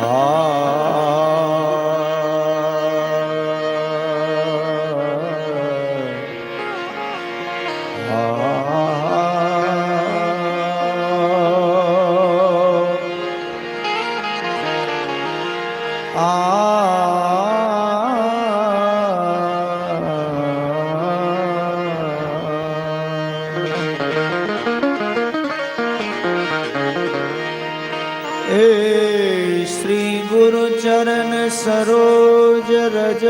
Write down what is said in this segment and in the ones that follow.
啊 गुरु चरण सरोज रज।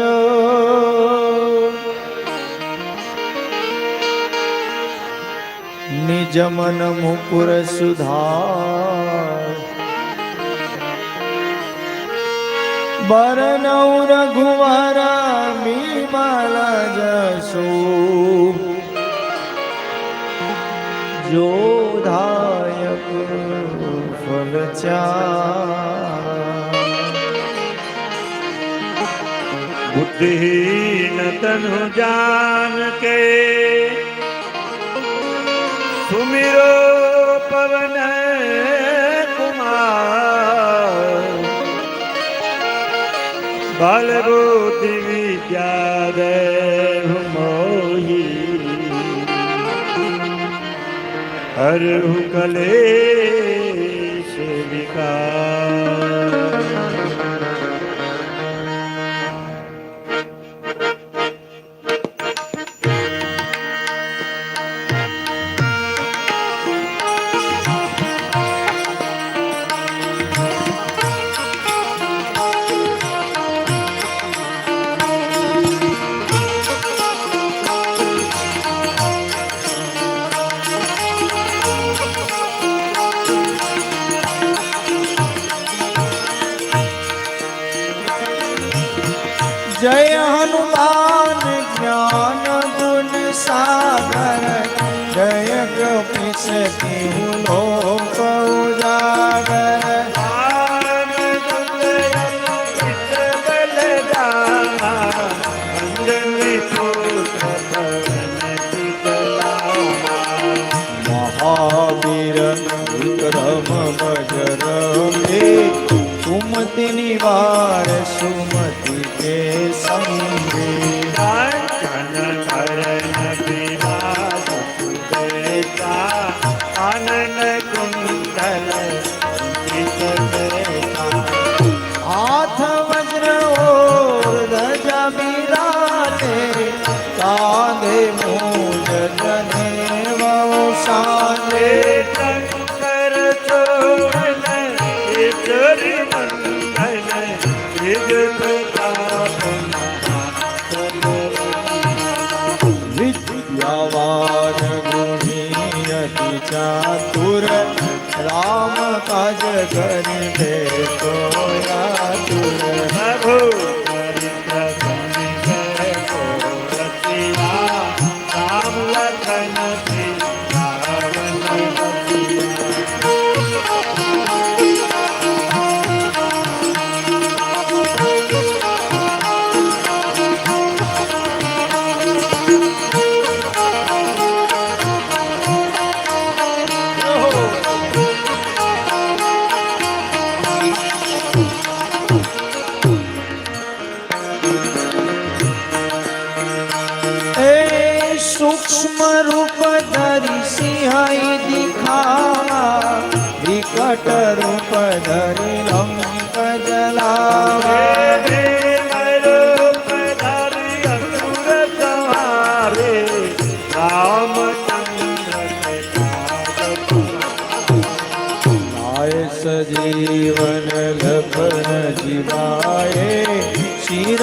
निज मन मुकुर सुधार। बरनौ रघुवर मीमल जसो। जोधायक फल चार। ફલ બુદ્ધિહીન તનુ જાન કે સુમિરો પવન કુમાર. બલ બુદ્ધિ વિદ્યા દેવ મોહી. હરહુ કલેશ વિકાર. જય હનુમાન જ્ઞાન ગુણ સાગર, જય કપીશ કેહુ લોક ઉજાગર. મહાવીર વિક્રમ બજરંગે સુમતિ નિવાર સુમતિ કે સંગે આનંદ કુંડલ હાથ વજ્ર ઓર ધજા બિરાજે કાંધે મૂજ જને વહુ સાંજે શંકર चातुर राम काज कर देखो વિકટ રૂપ ધરી જલાવા લાય સજીવન લખન જીવાય શિર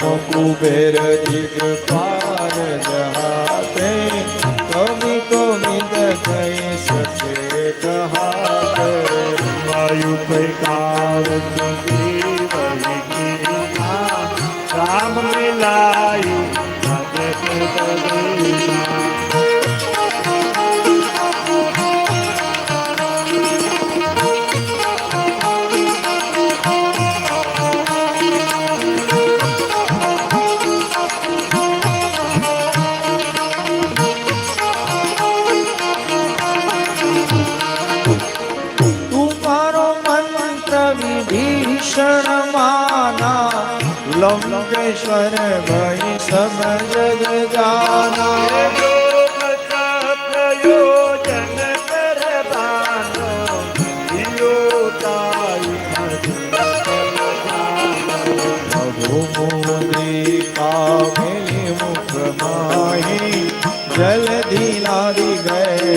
કુબેર જીગ પાર જહાતે કવિ તો નિદ થઈ સકે કહાત વાયુ પૈકાર પ્રયોજન કરવાનો યોતાઈ ભૂમોદી કામિની મુખ માહી જલધી લાદી ગયે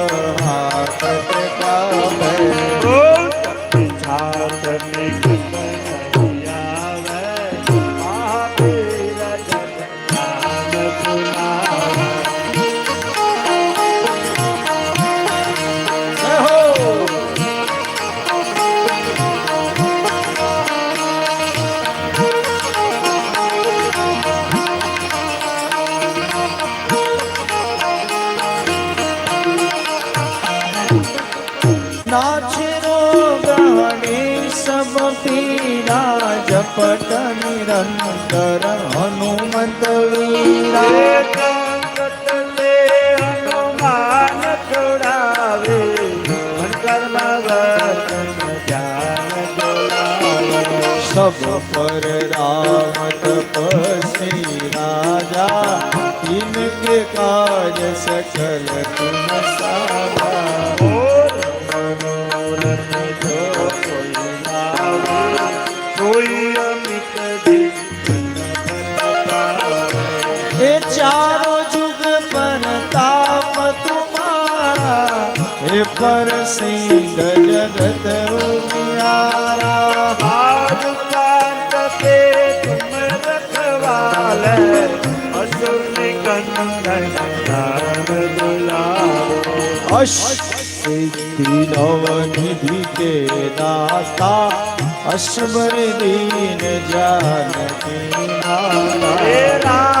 જપટ નિરંતર હનુમંત વીરા હનુમાન છોડાવે કર્મ ધ્યાન જોડાવે સબ પર રામ તપસ્વી રાજા સિદ્ધિ કે દાતા અશ્વર દીન જાનકી નારા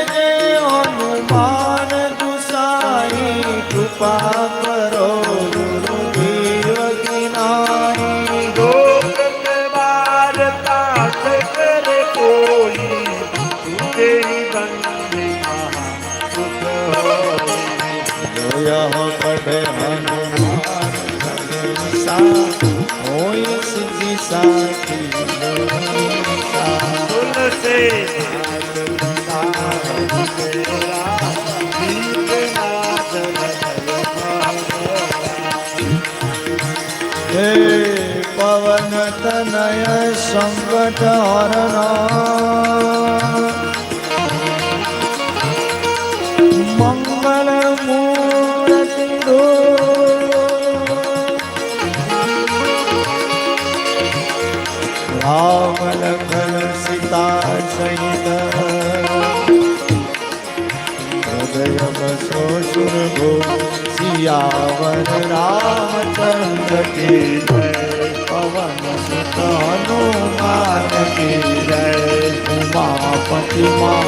જોયા પઢે હનુમાન સા રામ લખન સીતા સહિત હૃદય બસો સુરભો સિયાવર રામચંદ્ર કી પવન સુત હનુમાન કી જય ઉમાપતિ મા